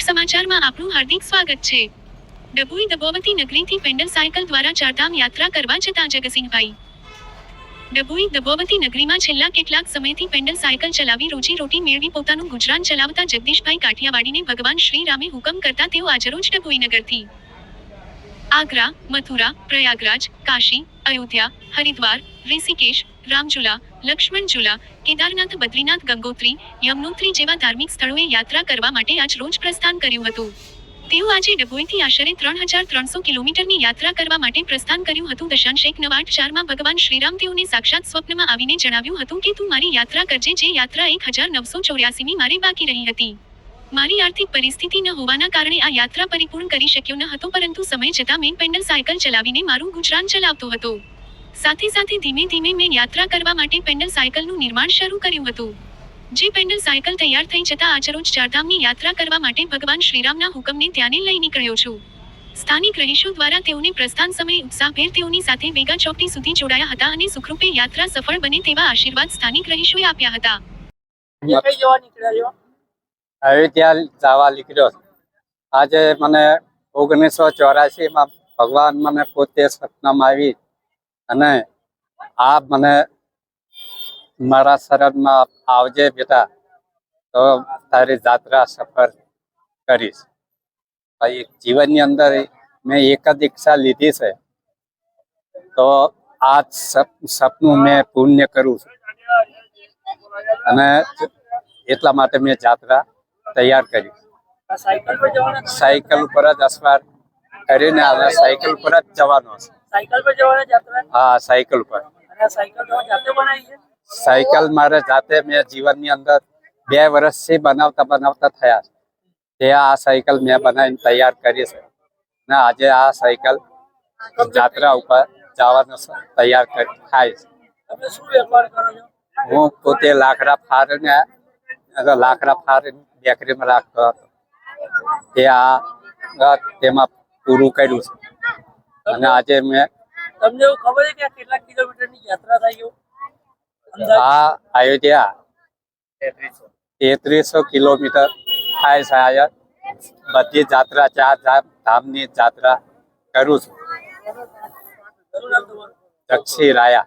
સમાચારમાં આપનું હાર્દિક સ્વાગત છે. ડભોઈ દબોવતી નગરીથી પેન્ડલ સાયકલ દ્વારા ચારધામ યાત્રા કરવા જતા જગસિંહભાઈ ડભોઈ દબોવતી નગરીમાં છેલ્લા કેટલાક સમયથી પેન્ડલ સાયકલ ચલાવી રોજી રોટી મેળવી પોતાનું ગુજરાન ચલાવતા જગદીશભાઈ કાઠિયાવાડીને ભગવાન શ્રી રામે હુકમ કરતા તેઓ આજરોજ ડભોઈ નગરથી. આગ્રા મથુરા પ્રયાગરાજ કાશી અયોધ્યા હરિદ્વાર ઋષિકેશ રામઝુલા લક્ષ્મણ ઝુલા કેદારનાથ બદ્રીનાથ ગંગોત્રી યમનોત્રી જેવા ધાર્મિક સ્થળોએ યાત્રા કરવા માટે આજ રોજ પ્રસ્થાન કર્યું હતું. તેઓ આજે ડભોઈથી આશરે ત્રણ હજાર ત્રણસો કિલોમીટરની યાત્રા કરવા માટે પ્રસ્થાન કર્યું હતું. દશાંશ એક નવ ચારમાં ભગવાન શ્રીરામ તેઓને સાક્ષાત સ્વપ્નમાં આવીને જણાવ્યું હતું કે તું મારી યાત્રા કરજે, જે યાત્રા એક હજાર નવસો ચોર્યાસીની મારે બાકી રહી હતી. મારી આર્થિક પરિસ્થિતિ ન હોવાના કારણે આ યાત્રા પરિપૂર્ણ કરી શક્યો ન હતો, પરંતુ સમય જતાં મેં પેન્ડલ સાયકલ ચલાવીને મારું ગુજરાન ચલાવતો હતો. સાથે સાથે ધીમે ધીમે મેં યાત્રા કરવા માટે પેન્ડલ સાયકલનું નિર્માણ શરૂ કર્યું હતું. જે પેન્ડલ સાયકલ તૈયાર થઈ જતાં આજરોજ ચારધામની યાત્રા કરવા માટે ભગવાન શ્રીરામના હુકમને ધ્યાને લઈ નીકળ્યો છું. સ્થાનિક રહીશો દ્વારા તેઓને પ્રસ્થાન સમયે ઉત્સાહભેર તેઓની સાથે વેગા ચોકડી સુધી જોડાયા હતા અને સુખરૂપે યાત્રા સફળ બને તેવા આશીર્વાદ સ્થાનિક રહીશોએ આપ્યા હતા. એ ત્યાં જવા નીકળ્યા આજે મને ઓગણીસો ચોરાસીમાં ભગવાન મને પોતે સપનામાં આવી અને આ મને મારા શરદમાં આવજે બેટા, તો તારી જાત્રા સફર કરીશ. ભાઈ, જીવનની અંદર મેં એક જ ઈચ્છા લીધી છે. તો આ સપ- સપનું મેં પુણ્ય કરું છું. અને એટલા માટે મેં જાત્રા તૈયાર કરી. સાયકલ ઉપર જ અસવાર કરીને હવે સાયકલ ઉપર જ જવાનો છે હા સાયકલ ઉપર. સાયકલ મારે જાતે મેં જીવનની અંદર બે વર્ષથી બનાવતા બનાવતા થયા છે. તે આ સાયકલ મેં બનાવીને તૈયાર કરી છે. ને આજે આ સાયકલ જાત્રા ઉપર જવાનો છે, તૈયાર કરી થાય છે. હું પોતે લાકડા ફાડીને અ, લાકડા ફાડીને બેકરીમાં રાખતો હતો. તે આ તેમાં પૂરું કર્યું છે. અને આજે મેં તમને એવું ખબર છે કે આ કેટલા કિલોમીટરની યાત્રા થઈ આ અયોધ્યા તેત્રીસો. કિલોમીટર થાય છે આયા બધી જાત્રા ચાર ધામ ધામની જાત્રા કરું છું. દક્ષી રાયા.